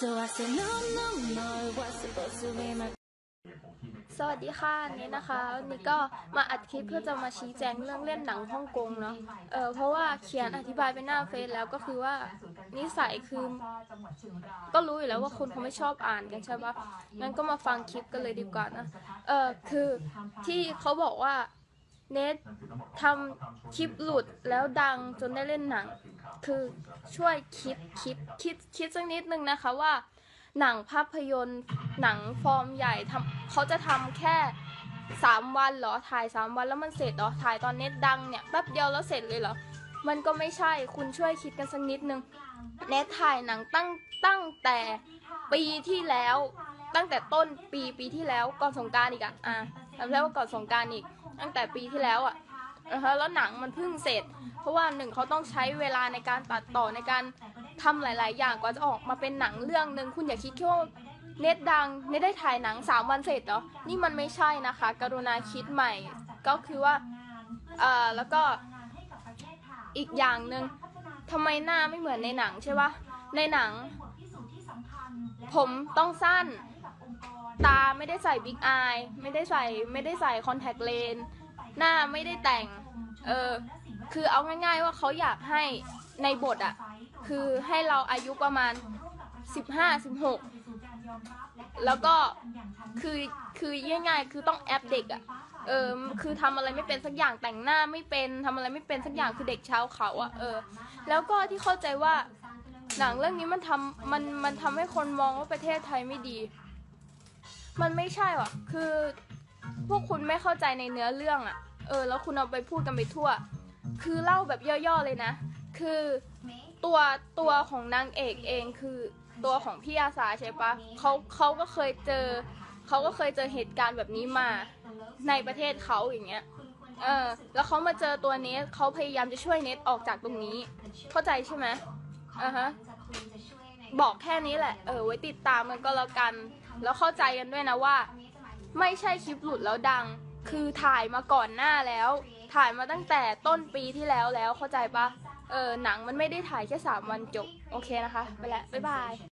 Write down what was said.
So I said no no no it was supposed to be my สวัสดีค่ะนี่นะคะวันนี้ก็มาอัดคลิปเพื่อจะมาชี้แจงเรื่องเล่นหนังฮ่องกงเนาะเออเพราะว่าเขียนอธิบายไปหน้าเฟซแล้วก็คือว่านิสัยคือ ก็รู้อยู่แล้วว่าคุณเขาไม่ชอบอ่านกันใช่ปะงั้นก็มาฟังคลิปกันเลยดีกว่านะเออคือที่เขาบอกว่าเนททำคลิปหลุดแล้วดังจนได้เล่นหนัง คือช่วยคิดคิดคิดคิดสักนิดนึงนะคะว่า หนังภาพยนตร์ หนังฟอร์มใหญ่ทำเขาจะทำแค่สามวันเหรอถ่ายสามวันแล้วมันเสร็จเหรอถ่ายตอนเน็ตดังเนี่ยแป๊บเดียวแล้วเสร็จเลยเหรอมันก็ไม่ใช่คุณช่วยคิดกันสักนิดนึงเน็ตถ่ายหนังตั้งตั้งแต่ปีที่แล้ว ตั้งแต่ต้นปีปีที่แล้วก่อนสงการอีกอะอะจำได้ว่าก่อนสงการอีก ตั้งแต่ปีที่แล้วอะ นะคะแล้วหนังมันเพิ่งเสร็จ เพราะว่าหนึ่งเขาต้องใช้เวลาในการตัดต่อในการทำหลาย ๆ อย่างกว่าจะออกมาเป็นหนังเรื่องหนึ่งคุณอย่าคิดแค่ว่าเน็ตดังเน็ตได้ถ่ายหนังสามวันเสร็จเหรอนี่มันไม่ใช่นะคะ กรุณาคิดใหม่ ก็คือว่าเอ่อแล้วก็อีกอย่างหนึ่งทำไมหน้าไม่เหมือนในหนังใช่ปะในหนัง ผมต้องสั้น ตาไม่ได้ใส่บิ๊กอายไม่ได้ใส่ไม่ได้ใส่คอนแทคเลนส์ หน้าไม่ได้แต่ง เออ คือเอาง่าย ๆ ว่าเขาอยากให้ในบทอะคือให้เราอายุประมาณ 15 16 แล้วก็คือคือง่ายๆ คือต้องแอปเด็กอะเออคือทำอะไรไม่เป็นสักอย่างแต่งหน้าไม่เป็นทำอะไรไม่เป็นสักอย่างคือเด็กชาวเขาอะเออ แล้วก็ที่เข้าใจว่าหนังเรื่องนี้มันทำมันมันทำให้คนมองว่าประเทศไทยไม่ดี มันไม่ใช่หรอคือ พวกคุณไม่เข้าใจในเนื้อเรื่องอะเออ แล้วคุณเอาไปพูดกันไปทั่ว คือเล่าแบบย่อๆเลยนะ คือตัวตัวของนางเอกเองคือตัวของพี่อาสาใช่ปะเขาเขาก็เคยเจอเขาก็เคยเจอเหตุการณ์แบบนี้มาในประเทศเขาอย่างเงี้ย เออ แล้วเขามาเจอตัวเนทเขาพยายามจะช่วยเนทออกจากตรงนี้ เข้าใจใช่ไหมอ่าฮะ บอกแค่นี้แหละ เออ ไว้ติดตามกันก็แล้วกัน แล้วเข้าใจกันด้วยนะว่า ไม่ใช่คลิปหลุดแล้วดัง คือถ่ายมาก่อนหน้าแล้ว ถ่ายมาตั้งแต่ต้นปีที่แล้วแล้วเข้าใจปะเออหนังมันไม่ได้ถ่ายแค่สามวันจบ โอเคนะคะ ไปแล้วบ๊ายบาย